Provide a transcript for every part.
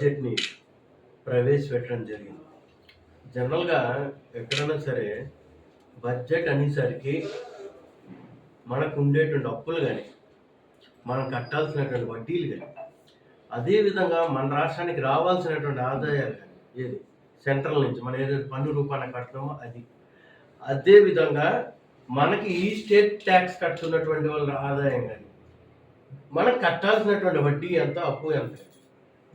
బడ్జెట్ని ప్రవేశపెట్టడం జరిగింది. జనరల్గా ఎక్కడైనా సరే బడ్జెట్ అనేసరికి మనకు ఉండేటువంటి అప్పులు కానీ మనం కట్టాల్సినటువంటి వడ్డీలు కానీ అదేవిధంగా మన రాష్ట్రానికి రావాల్సినటువంటి ఆదాయాలు కానీ ఏది? సెంట్రల్ నుంచి మనం ఏదైతే పన్ను రూపాన కట్టడమో అది. అదేవిధంగా మనకి ఈ స్టేట్ ట్యాక్స్ కట్టుతున్నటువంటి వాళ్ళ ఆదాయం కానీ మనం కట్టాల్సినటువంటి వడ్డీ ఎంత అప్పు ఎంత?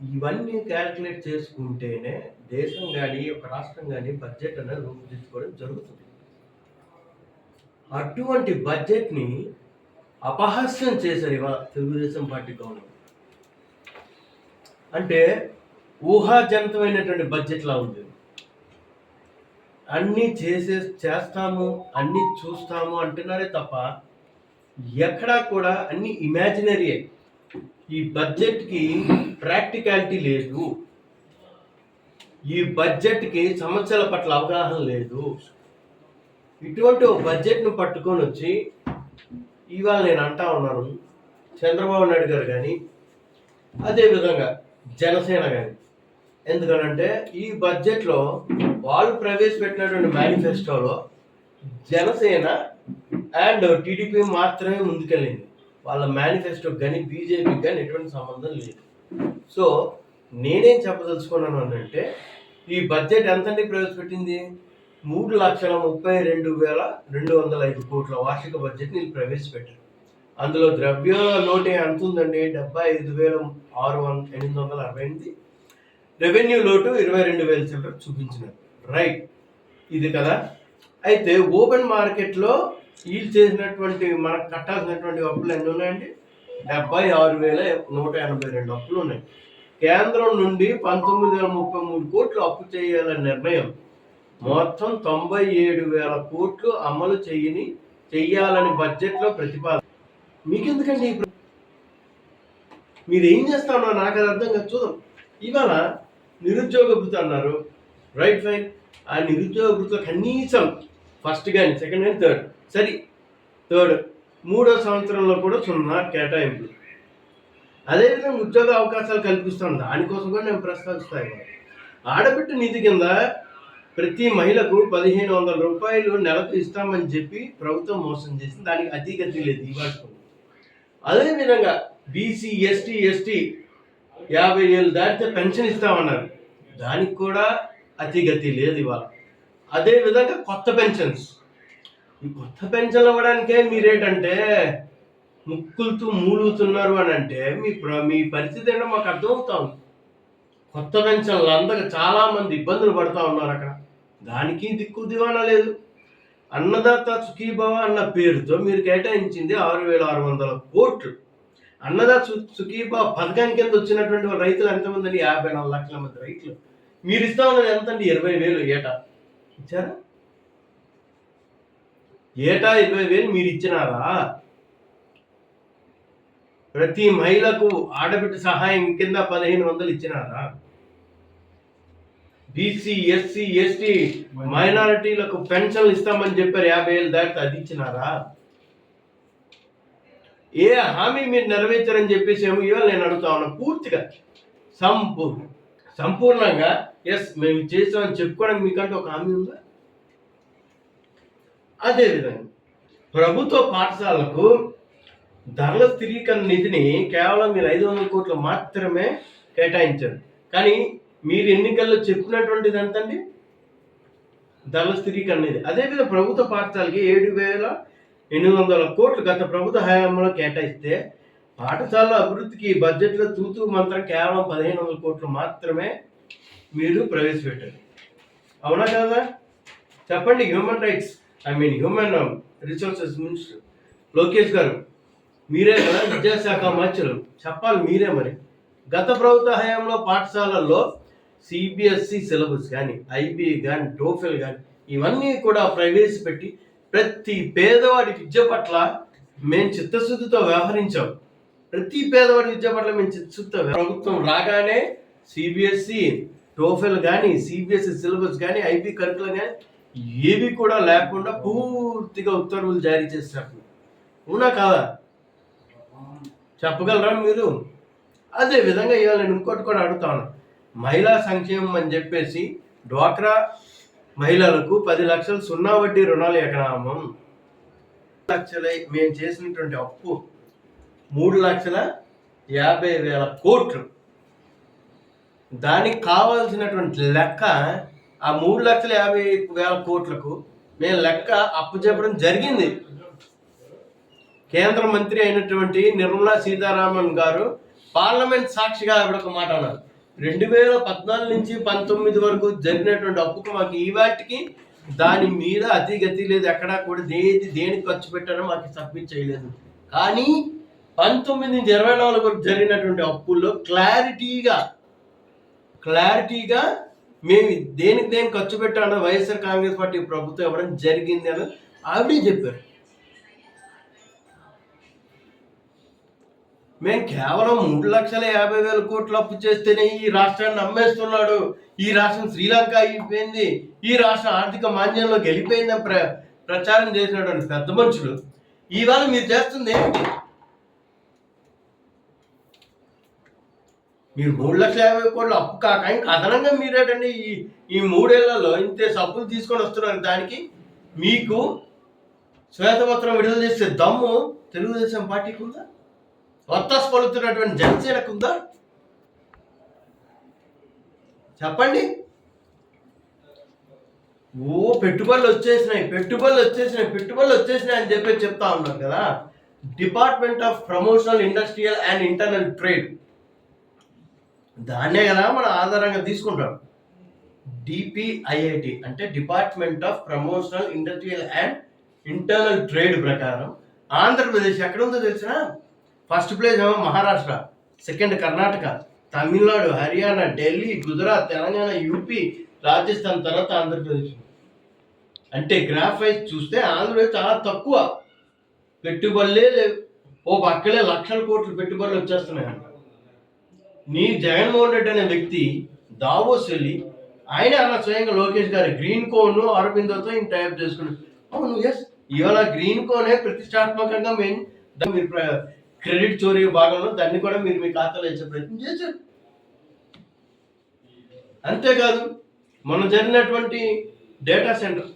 ఇవన్నీ క్యాల్కులేట్ చేసుకుంటేనే దేశం కానీ ఒక రాష్ట్రం కానీ బడ్జెట్ అనేది రూపుదిద్దుకోవడం జరుగుతుంది. అటువంటి బడ్జెట్ని అపహాస్యం చేశారు ఇవాళ తెలుగుదేశం పార్టీ గవర్నమెంట్. అంటే ఊహాజనితమైనటువంటి బడ్జెట్లా ఉంది. అన్నీ చేసే చేస్తాము అన్నీ చూస్తాము అంటున్నారే తప్ప ఎక్కడా కూడా అన్ని ఇమాజినరీయే. ఈ బడ్జెట్కి ప్రాక్టికాలిటీ లేదు. ఈ బడ్జెట్కి సమస్యల పట్ల అవగాహన లేదు. ఇటువంటి ఒక బడ్జెట్ను పట్టుకొని వచ్చి ఇవాళ నేను అంటా ఉన్నాను చంద్రబాబు నాయుడు గారు కానీ అదేవిధంగా జనసేన కానీ. ఎందుకనంటే ఈ బడ్జెట్లో వాళ్ళు ప్రవేశపెట్టినటువంటి మేనిఫెస్టోలో జనసేన అండ్ టీడీపీ మాత్రమే ముందుకెళ్ళింది. వాళ్ళ మేనిఫెస్టోకి కానీ బీజేపీకి కానీ ఎటువంటి సంబంధం లేదు. సో నేనేం చెప్పదలుచుకున్నాను అని అంటే ఈ బడ్జెట్ ఎంతండి ప్రవేశపెట్టింది? మూడు లక్షల ముప్పై రెండు వేల రెండు వందల ఐదు కోట్ల వార్షిక బడ్జెట్ని నేను ప్రవేశపెట్టారు. అందులో ద్రవ్య లోటు ఎంత ఉందండి? డెబ్బై ఐదు వేల ఆరు వంద ఎనిమిది వందల అరవై ఎనిమిది. రెవెన్యూ లోటు ఇరవై రెండు వేల చిల్లర చూపించినారు. రైట్. ఇది కదా. అయితే ఓపెన్ మార్కెట్లో వీళ్ళు చేసినటువంటి మనకు కట్టాల్సినటువంటి అప్పులు ఎన్ని ఉన్నాయండి? డెబ్బై ఆరు వేల నూట ఎనభై రెండు అప్పులు ఉన్నాయి. కేంద్రం నుండి పంతొమ్మిది వేల ముప్పై మూడు కోట్లు అప్పు చేయాలనే నిర్ణయం మొత్తం తొంభై ఏడు వేల కోట్లు అమలు చేయని చెయ్యాలని బడ్జెట్లో ప్రతిపాదన. మీకు ఎందుకండి మీరు ఏం చేస్తారో నాకు అది అర్థం కాదు. చూద్దాం. ఇవాళ నిరుద్యోగ భృతి అన్నారు. Right fine. ఆ నిరుద్యోగ భృతిలో కనీసం ఫస్ట్ కానీ సెకండ్ కానీ థర్డ్ సరే థర్డ్ మూడో సంవత్సరంలో కూడా సున్నా కేటాయింపులు. అదేవిధంగా ఉద్యోగ అవకాశాలు కల్పిస్తాం. దానికోసం కూడా నేను ప్రస్తావిస్తాను ఆడబిడ్డ నిధి కింద ప్రతి మహిళకు పదిహేను వందల రూపాయలు నెలకు ఇస్తామని చెప్పి ప్రభుత్వం మోసం చేసింది. దానికి అతిగతి లేదు ఇవాళ అదేవిధంగా బీసీ ఎస్టీ ఎస్టీ యాభై ఏళ్ళు దాటితే పెన్షన్ ఇస్తామన్నారు. దానికి కూడా అతిగతి లేదు ఇవాళ. అదేవిధంగా కొత్త పెన్షన్స్. ఈ కొత్త పెన్షన్లు ఇవ్వడానికే మీరేటంటే ముక్కులతో మూలుగుతున్నారు అని అంటే మీ ప్ర- మీ పరిస్థితి ఏంటో మాకు అర్థమవుతా ఉంది కొత్త పెన్షన్లు అందరూ చాలా మంది ఇబ్బందులు పడుతూ ఉన్నారు అక్కడ. దానికి దిక్కు దివానా లేదు. అన్నదాత సుఖీభవ అన్న పేరుతో మీరు కేటాయించింది ఆరు వేల ఆరు వందల కోట్లు. అన్నదాత సుఖీభవ పథకం కింద వచ్చినటువంటి రైతులు ఎంతమంది అండి యాభై నాలుగు లక్షల మంది రైతులు. మీరు ఇస్తా ఉన్నది ఎంత అండి ఇరవై వేలు ఏటా? ఇచ్చారా? ఏటా ఇరవై వేలు మీరు ఇచ్చినారా? ప్రతి మహిళకు ఆడబిడ్డ సహాయం కింద పదిహేను వందలు ఇచ్చినారా? బీసీ ఎస్సీ ఎస్టీ మైనారిటీలకు పెన్షన్లు ఇస్తామని చెప్పారు యాభై ఏళ్ళు దాటితే అది ఇచ్చినారా? ఏ హామీ మీరు నెరవేర్చారని చెప్పేసి ఏమో ఇవాళ నేను అడుగుతా ఉన్నా పూర్తిగా సంపూర్ణ సంపూర్ణంగా ఎస్ మేము చేస్తామని చెప్పుకోవడానికి మీకంటే ఒక హామీ ఉందా? అదేవిధంగా ప్రభుత్వ పాఠశాలకు ధరల స్థిరీకరణ నిధిని కేవలం మీరు ఐదు వందల కోట్లు మాత్రమే కేటాయించారు. కానీ మీరు ఎన్నికల్లో చెప్పినటువంటిది ఎంతండి? ధరల స్థిరీకరణ నిధి. అదేవిధంగా ప్రభుత్వ పాఠశాలకి ఏడు వేల ఎనిమిది వందల కోట్లు గత ప్రభుత్వ హయాంలో కేటాయిస్తే పాఠశాల అభివృద్ధికి బడ్జెట్లో తూతు మంత్రం కేవలం పదిహేను వందల కోట్లు మాత్రమే మీరు ప్రవేశపెట్టారు. అవునా కదా? చెప్పండి human rights I mean human resources minister Lokesh గారు మీరే కదా విద్యాశాఖ మంత్రులు. చెప్పాలి మీరే మరి. గత ప్రభుత్వ హయాంలో పాఠశాలల్లో సిబిఎస్ఈ సిలబస్ కానీ ఐబీ కానీ టోఫెల్ కానీ ఇవన్నీ కూడా ప్రవేశపెట్టి ప్రతి పేదవాడి విద్య పట్ల మేము చిత్తశుద్ధితో వ్యవహరించాం. ప్రతి పేదవాడి విద్య పట్ల మేము చిత్తశుద్ధితో ప్రభుత్వం రాగానే సిబిఎస్ఈ టోఫెల్ కానీ సిబిఎస్ఈ సిలబస్ కానీ ఐబీ కరికులం కానీ ఏవి కూడా లేకుండా పూర్తిగా ఉత్తర్వులు జారీ చేస్తారు అవునా కాదా? చెప్పగలరా మీరు? అదే విధంగా ఇవాళ నేను ఇంకోటి కూడా అడుగుతాను మహిళా సంక్షేమం అని చెప్పేసి డ్వాక్రా మహిళలకు పది లక్షలు సున్నా వడ్డీ రుణాలు ఎకరామం. లక్షల మేము చేసినటువంటి అప్పు మూడు లక్షల యాభై వేల కోట్లు. దానికి కావాల్సినటువంటి లెక్క ఆ మూడు లక్షల యాభై వేల కోట్లకు మేము లెక్క అప్పు చెప్పడం జరిగింది. కేంద్ర మంత్రి అయినటువంటి నిర్మలా సీతారామన్ గారు పార్లమెంట్ సాక్షిగా ఆవిడ ఒక మాట అన్నారు. రెండు వేల పద్నాలుగు నుంచి పంతొమ్మిది వరకు జరిగినటువంటి అప్పుకు మాకు ఈ వాటికి దాని మీద అతి గతి లేదు. ఎక్కడా కూడా దేది దేనికి ఖర్చు పెట్టారో మాకు సబ్మిట్ చేయలేదు. కానీ పంతొమ్మిది నుంచి ఇరవై నాలుగు వరకు జరిగినటువంటి అప్పుల్లో క్లారిటీగా క్లారిటీగా మేము దేనికి దేని ఖర్చు పెట్టాడో వైఎస్ఆర్ కాంగ్రెస్ పార్టీ ప్రభుత్వం ఇవ్వడం జరిగింది అని ఆవిడే చెప్పారు. మేము కేవలం మూడు లక్షల యాభై వేల కోట్లు అప్పు చేస్తేనే ఈ రాష్ట్రాన్ని నమ్మేస్తున్నాడు. ఈ రాష్ట్రం శ్రీలంక అయిపోయింది. ఈ రాష్ట్రం ఆర్థిక మాంద్యంలో గెలిపోయిందని ప్ర ప్రచారం చేసినటువంటి పెద్ద మనుషులు. ఇవాళ మీరు చేస్తుంది ఏమిటి? మీరు మూడు లక్షల యాభై కోట్లు అప్పు కాక ఇంకా అదనంగా మీరేటండి ఈ ఈ మూడేళ్ళలో ఇంతే అప్పులు తీసుకొని వస్తున్నారు దానికి. మీకు శ్వేతపత్రం విడుదల చేసే దమ్ము తెలుగుదేశం పార్టీకి ఉందా? వత్తాస్ పలుతున్నటువంటి జనసేనకు ఉందా? చెప్పండి. ఓ పెట్టుబడులు వచ్చేసినాయి పెట్టుబడులు వచ్చేసినాయి పెట్టుబడులు వచ్చేసినాయి అని చెప్పి చెప్తా ఉన్నారు కదా. Department of promotional industrial and internal trade. దాన్నే కదా మనం ఆధారంగా తీసుకుంటాం. డిపిఐఐటి అంటే department of promotional industrial and internal trade ప్రకారం ఆంధ్రప్రదేశ్ ఎక్కడ ఉందో తెలిసిన ఫస్ట్ ప్లేస్ ఏమో మహారాష్ట్ర సెకండ్ కర్ణాటక తమిళనాడు హర్యానా ఢిల్లీ గుజరాత్ తెలంగాణ యూపీ రాజస్థాన్ తర్వాత ఆంధ్రప్రదేశ్. అంటే గ్రాఫ్ వైజ్ చూస్తే ఆంధ్రప్రదేశ్ చాలా తక్కువ. పెట్టుబడులే లేవు. ఓ పక్కలే లక్షల కోట్లు పెట్టుబడులు వచ్చేస్తున్నాయి. అంట నీ జగన్మోహన్ రెడ్డి అనే వ్యక్తి దావోస్ వెళ్ళి ఆయన అలా స్వయంగా లోకేష్ గారి గ్రీన్ కోన్ అరవిందోతో ఈయన టైప్ చేసుకున్నాడు. అవును ఎస్ ఇవాళ గ్రీన్ కోనే ప్రతిష్టాత్మకంగా మేము మీరు క్రెడిట్ చోరీ భాగంలో దాన్ని కూడా మీరు మీ ఖాతాలో వేసే ప్రయత్నం చేశారు. అంతేకాదు మొన్న జరిగినటువంటి డేటా సెంటర్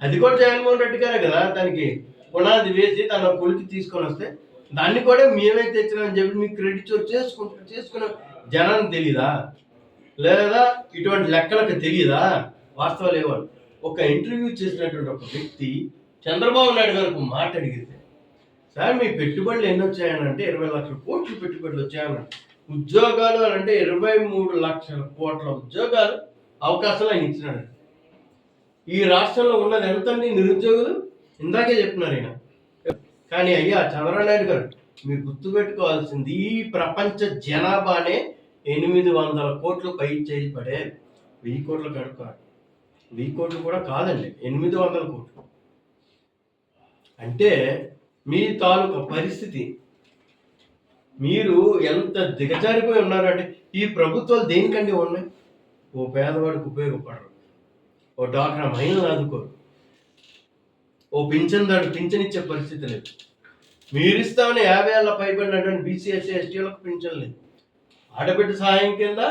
అది కూడా జగన్మోహన్ రెడ్డి గారే కదా దానికి పునాది వేసి తన కొలికి తీసుకొని వస్తే దాన్ని కూడా మేమే తెచ్చినామని చెప్పి మీకు క్రెడిట్ చోరీ చేసుకున్నాం చేసుకున్న జనానికి తెలీదా? లేదా ఇటువంటి లెక్కలకు తెలియదా వాస్తవాలు ఏమని ఒక ఇంటర్వ్యూ చేసినటువంటి ఒక వ్యక్తి చంద్రబాబు నాయుడు గారికి మాట అడిగితే సార్ మీ పెట్టుబడులు ఎన్ని వచ్చాయనంటే ఇరవై లక్షల కోట్లు పెట్టుబడులు వచ్చాయన్న ఉద్యోగాలు అంటే ఇరవై మూడు లక్షల కోట్ల ఉద్యోగాలు అవకాశాలు ఆయన ఇచ్చినాడు. ఈ రాష్ట్రంలో ఉన్నది ఎంతండి నిరుద్యోగులు? ఇందాకే చెప్తున్నారు ఆయన. కానీ అయ్యా చంద్రబాబు నాయుడు గారు మీరు గుర్తుపెట్టుకోవాల్సింది ఈ ప్రపంచ జనాభానే ఎనిమిది వందల కోట్లు పై చేయబడే వెయ్యి కోట్లు కడుక. వెయ్యి కోట్లు కూడా కాదండి ఎనిమిది వందల కోట్లు. అంటే మీ తాలూకా పరిస్థితి మీరు ఎంత దిగజారిపోయి ఉన్నారంటే ఈ ప్రభుత్వాలు దేనికండి ఉన్నాయి? ఓ పేదవాడికి ఉపయోగపడరు. ఓ డాక్టర్ మహిళలు ఆదుకోరు. ఓ పింఛన్దాడు పింఛన్ ఇచ్చే పరిస్థితి లేదు. మీరు ఇస్తామని యాభై ఏళ్ళ పైబడినటువంటి బీసీఎస్సీ ఎస్టీలకు పింఛన్ లేదు. ఆడబిడ్డ సహాయం కింద